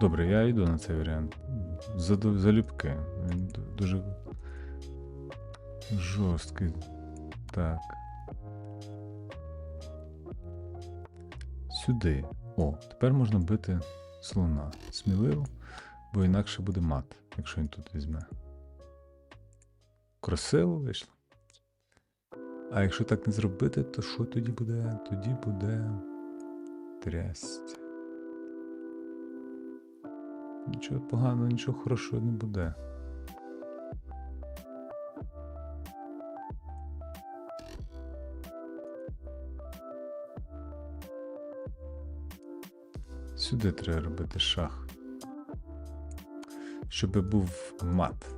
Добре, я йду на цей варіант. Залюбки. Він дуже жорсткий. Так. Сюди. О, тепер можна бити слона. Сміливо, бо інакше буде мат, якщо він тут візьме. Красиво вийшло. А якщо так не зробити, то що тоді буде? Тоді буде трясть. Нічого поганого, нічого хорошого не буде. Сюди треба робити шах. Щоб був мат.